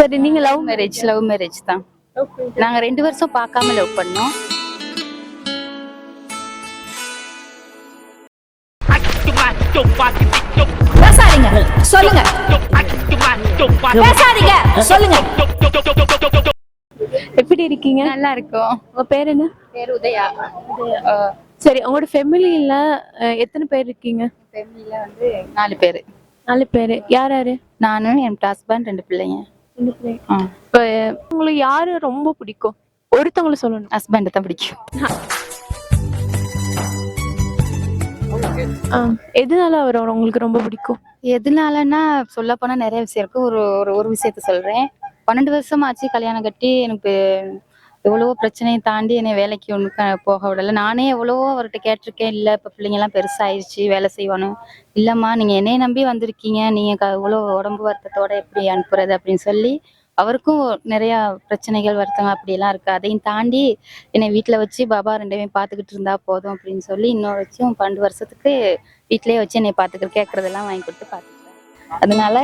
சரி நீங்க love marriage love marriage தான். நாங்க ரெண்டு வருஷம் பார்க்காம லவ் பண்ணோம். பேசாதீங்க. சொல்லுங்க. பேசாதீங்க. சொல்லுங்க. எப்படி இருக்கீங்க? நல்லா இருக்கும். உங்க பேர் என்ன? பேர் உதயா. சரி உங்களோட ஃபேமிலியில எத்தனை பேர் இருக்கீங்க? ஃபேமிலியில வந்து நாலு பேர். நாலு பேர். யார் யாரு? நானும் என் ஹஸ்பண்ட் ரெண்டு பிள்ளைங்க. இப்ப உங்களுக்கு யாரு ரொம்ப பிடிக்கும்? ஒருத்தவங்கள சொல்லணும். ஹஸ்பண்ட் தான் பிடிக்கும். எதனால அவர் உங்களுக்கு ரொம்ப பிடிக்கும்? எதனாலன்னா சொல்ல போனா நிறைய விஷயம் இருக்கு. ஒரு ஒரு ஒரு விஷயத்த சொல்றேன். பன்னெண்டு வருஷம் ஆச்சு கல்யாணம் கட்டி எனக்கு எவ்வளவோ பிரச்சனையை தாண்டி என்னை வேலைக்கு ஒன்று போக விடல. நானே எவ்வளவோ அவர்கிட்ட கேட்டிருக்கேன். இல்லை இப்போ பிள்ளைங்கெல்லாம் எல்லாம் வேலை செய்வானு. இல்லைம்மா நீங்கள் என்னைய நம்பி வந்திருக்கீங்க. நீங்கள் க இவ்வளோ உடம்பு வருத்தத்தோட எப்படி அனுப்புறது? அப்படின்னு சொல்லி அவருக்கும் நிறையா பிரச்சனைகள் வருத்தம் அப்படியெல்லாம் இருக்குது அதையும் தாண்டி என்னை வீட்டில் வச்சு பாபா ரெண்டுமே பார்த்துக்கிட்டு இருந்தா போதும் அப்படின்னு சொல்லி இன்னொரு வச்சும் பன்னெண்டு வருஷத்துக்கு வீட்டிலேயே வச்சு என்னை பார்த்துக்கிட்டு கேட்குறதெல்லாம் வாங்கி கொடுத்து பார்த்துக்கிட்டேன் அதனால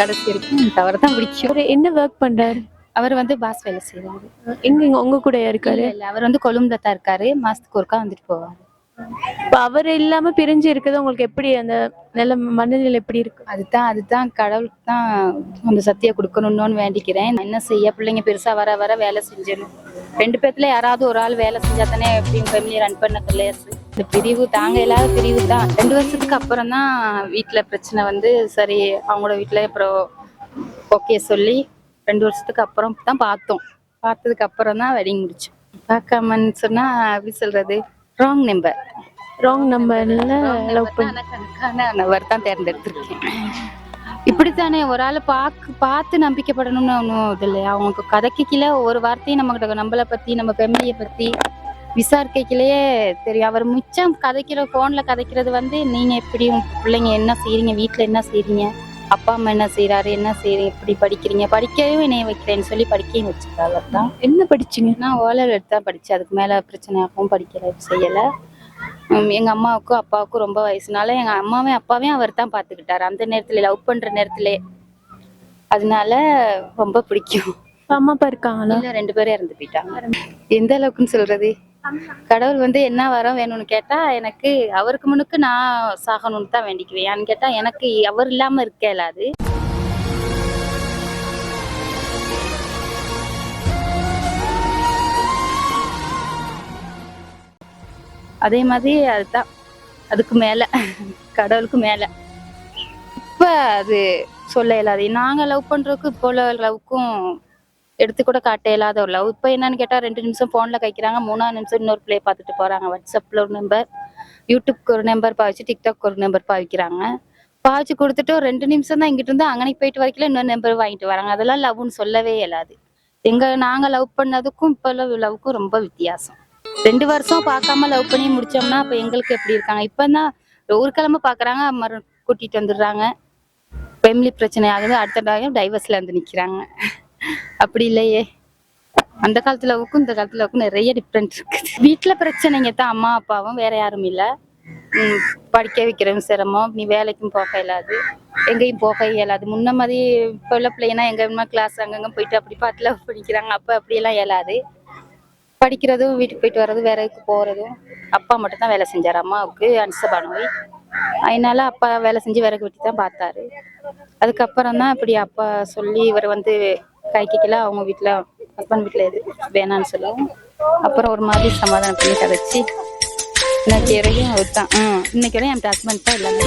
கடைசி வரைக்கும் எனக்கு தான் பிடிக்கும் என்ன ஒர்க் பண்ணுறாரு அவர் வந்து பாஸ் வேலை செய்வாரு. எங்க இங்க உங்க கூட இருக்காரு? இல்ல, அவர் வந்து கொழும்புல தான் இருக்காரு. மாசத்துக்கு ஒருக்கா வந்துட்டு போவாரு. இப்ப அவர் இல்லாம பிரிஞ்சு இருக்குது உங்களுக்கு எப்படி? அந்த நில மனநிலை எப்படி இருக்கு? அதுதான் அதுதான் கடவுளுக்கு தான் அந்த சத்தியை கொடுக்கணும்னு வேண்டிக்கிறேன். என்ன செய்ய? பிள்ளைங்க பெருசா வர வர வேலை செஞ்சிடணும். ரெண்டு பேத்துல யாராவது ஒரு ஆள் வேலை செஞ்சா தானே எப்படியும் ஃபேமிலி ரன் பண்ண லேஸ் இந்த பிரிவு தாங்க இல்லாத பிரிவு தான். ரெண்டு வருஷத்துக்கு அப்புறம் தான் வீட்டுல பிரச்சனை வந்து சரி அவங்களோட வீட்டுல அப்புறம் ஓகே சொல்லி ரெண்டு வருஷத்துக்கு அப்புறம் தான் பார்த்தோம். பார்த்ததுக்கு அப்புறம் தான் வெட்டிங் முடிச்சோம் பார்க்காமன்னு சொன்னா எப்படி சொல்றது? ராங் நம்பர் ராங் நம்பர்ல லவ் பண்ணி நபர் தான் தேர்ந்தெடுத்திருக்கேன். இப்படித்தானே ஒரு ஆளை பார்க்க பார்த்து நம்பிக்கைப்படணும்னு ஒன்றும் இது இல்லையா? அவங்க கதைக்கில ஒரு வார்த்தையும் நம்ம கிட்ட நம்மளை பத்தி நம்ம ஃபேமிலியை பத்தி விசாரிக்கைக்கிலேயே தெரியும். அவர் மிச்சம் கதைக்கிற ஃபோன்ல கதைக்கிறது வந்து நீங்க எப்படி பிள்ளைங்க என்ன செய்றீங்க வீட்ல என்ன செய்றீங்க? அப்பா அம்மா என்ன செய்றாரு என்ன செய்றீங்க எப்படி படிக்கிறீங்க? படிக்கவும் என்னைய வைக்கிறேன்னு சொல்லி படிக்கவும் வச்சிருக்காரு அவர் தான் என்ன படிச்சீங்க? நான் ஓலர் எடுத்து தான் படித்தேன் அதுக்கு மேலே பிரச்சனையாகவும் படிக்கல செய்யலை. எங்கள் அம்மாவுக்கும் அப்பாவுக்கும் ரொம்ப வயசுனால எங்கள் அம்மாவையும் அப்பாவையும் அவர் தான் பார்த்துக்கிட்டாரு. அந்த நேரத்தில் லவ் பண்ணுற நேரத்திலே. அதனால ரொம்ப பிடிக்கும். அம்மா அப்பா இருக்காங்களா? ரெண்டு பேரும் இறந்து போயிட்டாங்க. எந்த அளவுக்குன்னு சொல்றது? கடவுள் வந்து என்ன வரம் வேணும்னு கேட்டா எனக்கு அவருக்கு முன்னுக்கு நான் சாகணும்னு தான் வேண்டிக்குவேன். ஏன்னு கேட்டா எனக்கு அவர் இல்லாம இருக்க இயலாது அதே மாதிரி அதுதான். அதுக்கு மேல. கடவுளுக்கு மேல. இப்ப அது சொல்ல இயலாது நாங்க லவ் பண்றதுக்கு இப்போ லவ்க்கும் எடுத்து கூட காட்ட இல்லாத ஒரு லவ் இப்போ என்னன்னு கேட்டால் ரெண்டு நிமிஷம் ஃபோனில் கைக்கிறாங்க. மூணாவது நிமிஷம் இன்னொரு பிள்ளைய பார்த்துட்டு போகிறாங்க வாட்ஸ்அப்பில் ஒரு நம்பர் யூடியூப்க்கு ஒரு நம்பர் பாவிச்சு டிக்டாக் ஒரு நம்பர் பாவிக்கிறாங்க. பாவிச்சு கொடுத்துட்டு ஒரு ரெண்டு நிமிஷம் தான் இங்கிட்டு இருந்து அங்கனைக்கு போயிட்டு வரைக்கும் இன்னொரு நம்பர் வாங்கிட்டு வராங்க. அதெல்லாம் லவ்னு சொல்லவே இயலாது. எங்கள் நாங்கள் லவ் பண்ணதுக்கும் இப்போ லவ்வுக்கும் ரொம்ப வித்தியாசம். ரெண்டு வருஷம் பார்க்காம லவ் பண்ணி முடிச்சோம்னா அப்ப எங்களுக்கு எப்படி இருக்காங்க? இப்பதான் ஒரு கிழமை பாக்குறாங்க மறு கூட்டிட்டு வந்துடுறாங்க. ஃபேமிலி பிரச்சனை ஆகுது அடுத்த டைம் டைவர்ஸ்ல வந்து நிக்கிறாங்க. அப்படி இல்லையே. அந்த காலத்துல லவ்வுக்கும் இந்த காலத்துல லவ்வுக்கும் நிறைய டிஃப்ரெண்ட் இருக்குது. வீட்டுல பிரச்சனைங்க தான் அம்மா அப்பாவும் வேற யாரும் இல்ல. உம் படிக்க வைக்கிறதும் சிரமம் நீ வேலைக்கும் போக இயலாது. எங்கேயும் போக இயலாது. முன்ன மாதிரி இப்போ உள்ள பிள்ளைங்கன்னா எங்க கிளாஸ் அங்கங்க போயிட்டு அப்படி பார்த்து லவ் படிக்கிறாங்க அப்ப அப்படியெல்லாம் இயலாது. படிக்கிறதும் வீட்டுக்கு போயிட்டு வர்றதும் வேலைக்கு போறதும். அப்பா மட்டும் தான் வேலை செஞ்சார். அம்மாவுக்கு அன்சபா நோய் அதனால அப்பா வேலை செஞ்சு விறகு வெட்டி தான் பார்த்தாரு. அதுக்கப்புறம் தான் இப்படி அப்பா சொல்லி இவர் வந்து கைக்கிக்கல அவங்க வீட்டில் ஹஸ்பண்ட் வீட்டில் எது வேணான்னு சொல்லவும். அப்புறம் ஒரு மாதிரி சமாதானம் பண்ணி கதைச்சி இன்னைக்கு வரையும் அவர் தான் இன்னைக்கு வரையும் என் ஹஸ்பண்ட் தான் எல்லாமே